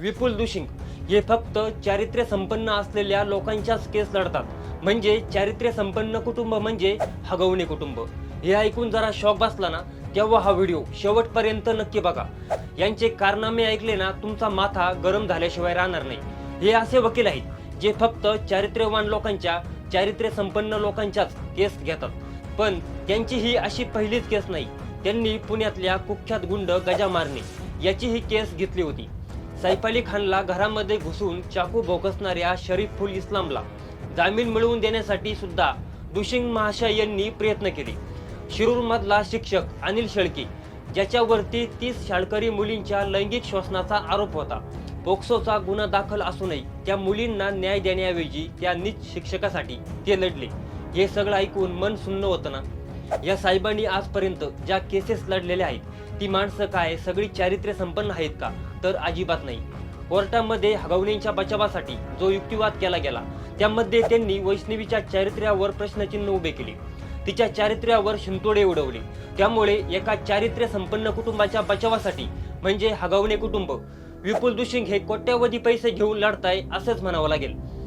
विपुल दुशिंग हे फक्त चारित्र्य संपन्न असलेल्या लोकांच्याच केस लढतात. म्हणजे चारित्र्य संपन्न कुटुंब म्हणजे हगवणे कुटुंब. हे ऐकून जरा शॉक बसला ना तेव्हा हा व्हिडिओ शेवटपर्यंत नक्की बघा. यांचे कारनामे ऐकले ना तुमचा माथा गरम झाल्याशिवाय राहणार नाही. हे असे वकील आहेत जे फक्त चारित्र्यवान लोकांच्या चारित्र्य संपन्न लोकांच्याच केस घेतात. पण त्यांची ही अशी पहिलीच केस नाही. त्यांनी पुण्यातल्या कुख्यात गुंड गजा मारणे याची ही केस घेतली होती. सैफ अली खानला घरामध्ये घुसून चाकू भोकसणाऱ्या शरीफुल इस्लामला जामीन मिळवून देण्यासाठी सुद्धा दुशिंग महाशय यांनी प्रयत्न केले. शिरूरमधला शिक्षक अनिल शेळके ज्याच्यावरती तीस शाळकरी मुलींच्या लैंगिक शोषणाचा आरोप होता. पोक्सोचा गुन्हा दाखल असूनही त्या मुलींना न्याय देण्याऐवजी त्या नीच शिक्षकासाठी ते लढले. हे सगळं ऐकून मन सुन्न होतं ना? या साहेबांनी आजपर्यंत ज्या केसेस लढलेल्या आहेत ती माणसं काय सगळी चारित्र्य संपन्न आहेत का? तर अजिबात नाही. कोर्टामध्ये हगवणींच्या बचावासाठी जो युक्तिवाद केला गेला त्यामध्ये त्यांनी वैष्णवीच्या चारित्र्यावर प्रश्नचिन्ह उभे केले. तिच्या चारित्र्यावर शिंतोडे उडवले. त्यामुळे एका चारित्र्य संपन्न कुटुंबाच्या बचावासाठी म्हणजे हगवणे कुटुंब विपुल दुशिंग हे कोट्यावधी पैसे घेऊन लढताय असंच म्हणावं लागेल.